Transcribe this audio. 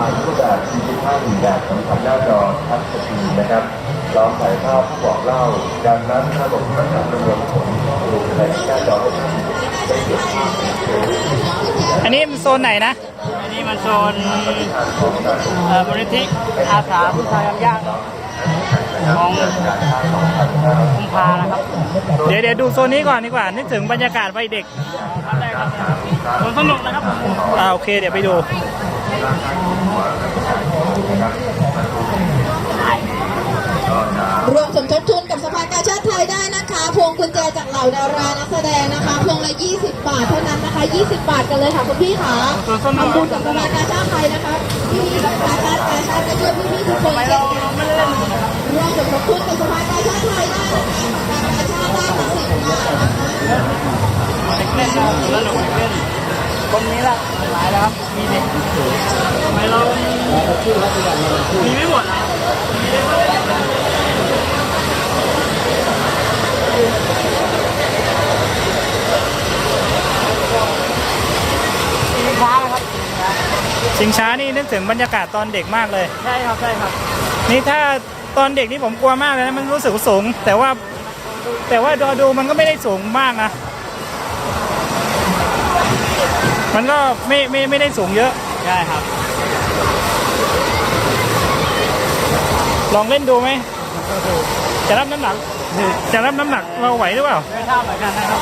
ถ่ายรูปแบบดิจิทัลแบบสัมผัสหน้าจอทัชสกรีนนะครับพร้อมถ่ายภาพผู้บอกเล่าดังนั้นถ้าบประกาศประมวลผลดูในหน้าจอได้ทันได้เห็นอันนี้มันโซนไหนนะ อันนี้มันโซนเอ่อบริธิอาสาผู้ชายยากของคุมพานะครับ เดี๋ยวเดี๋ยวดูโซนนี้ก่อนดีกว่า นึกถึงบรรยากาศวัยเด็กสนุกนะครับอ่าโอเคเดี๋ยวไปดู รวมสมทบทุนกับสภากาชาติไทยได้นะคะ พวงกุญแจจากเหล่าดารานักแสดงนะคะ พวงละ 20 บาทเท่านั้นนะคะ 20 บาทกันเลยค่ะคุณพี่ค่ะทำบุญกับสภากาชาติไทยนะคะพี่ๆสภากาชาติกาชาติก็ช่วยพี่ทุกคนเช่นกันรวมสมทบทุนกับสภากาชาติไทยได้นะคะสภากาชาติได้ละ10บาทนะคะ ตรงนี้แหละหลายแล้วครับมีเด็กทำไมเรามีไม่หมดนะมีช้าไหมครับชิงช้านี่นึกถึงบรรยากาศตอนเด็กมากเลย ใช่ครับใช่ครับ นี่ถ้าตอนเด็กนี่ผมกลัวมากเลยนะมันรู้สึกสูง แต่ว่าแต่ว่าดูดูมันก็ไม่ได้สูงมากนะ มันก็ไม่ไม่ไม่ได้สูงเยอะ ใช่ครับ ลองเล่นดูไหม จะรับน้ำหนัก จะรับน้ำหนักเราไหวหรือเปล่า ไม่ทราบเหมือนกันนะครับ